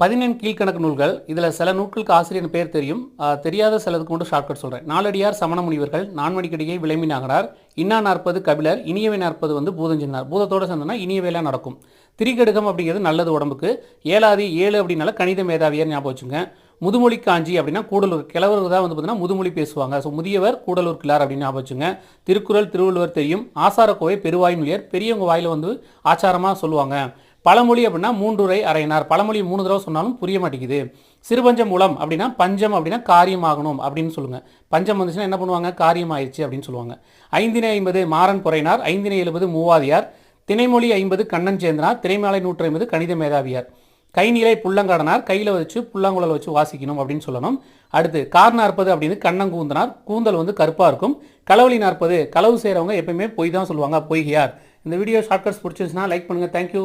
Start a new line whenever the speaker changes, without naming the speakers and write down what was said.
பதினெண் கீழ்க்கணக்கு நூல்கள் இதில் சில நூல்களுக்கு ஆசிரியர் பேர் தெரியும். தெரியாத சிலதுக்கு மட்டும் ஷார்ட்கட் சொல்கிறேன் நாலடியார் சமண முனிவர்கள் நான்மணிக்கடிகை விளைமினாகிறார் இன்னா நாற்பது கபிலர் இனியவை நாற்பது வந்து பூதஞ்சினார் பூதத்தோடு சேர்ந்தனா இனியவையெல்லாம் நடக்கும். திரிகடுகம் அப்படிங்கிறது நல்லது உடம்புக்கு. ஏழாதி ஏழு அப்படின்னால கணித மேதாவியர் ஞாபகம் வச்சுங்க முதுமொழி காஞ்சி அப்படின்னா கூடலூர் கிழவர்கள் தான் வந்து பார்த்தீங்கன்னா முதுமொழி பேசுவாங்க. ஸோ முதியவர் கூடலூர் கிளார் அப்படின்னு ஞாபகம் வச்சுங்க திருக்குறள் திருவள்ளுவர் தெரியும். ஆசாரக்கோவை பெருவாய்மொழியர் பெரியவங்க வாயில வந்து ஆச்சாரமாக சொல்லுவாங்க. பழமொழி அப்படின்னா மூன்றுரை அறையினார். பழமொழி மூணு தடவை சொன்னாலும் புரிய மாட்டேங்குது. சிறுபஞ்சம் மூலம் அப்படின்னா பஞ்சம் அப்படின்னா காரியமாகணும் அப்படின்னு சொல்லுங்கள் பஞ்சம் வந்துச்சுன்னா என்ன பண்ணுவாங்க? காரியம் ஆயிடுச்சு அப்படின்னு சொல்லுவாங்க. ஐந்தினை ஐம்பது மாறன் புறையினார் ஐந்தினை எழுபது மூவாதியார். திணைமொழி ஐம்பது கண்ணன் சேந்தனார் திரைமாலை நூற்றி ஐம்பது கணித மேதாவியார். கைநிலை புள்ளங்காடனார். கையில் வச்சு புல்லாங்குழல் வச்சு வாசிக்கணும் அப்படின்னு சொல்லணும். அடுத்து கார் நாற்பது அப்படின்னு கண்ணங்கூந்தனார் கூந்தல் வந்து கருப்பாக இருக்கும். களவழி நாற்பது. களவு செய்கிறவங்க எப்பயுமே பொய் தான் சொல்லுவாங்க. பொய்கியார். இந்த வீடியோ ஷார்ட்கட்ஸ் பிடிச்சிருச்சுன்னா லைக் பண்ணுங்கள் தேங்க்யூ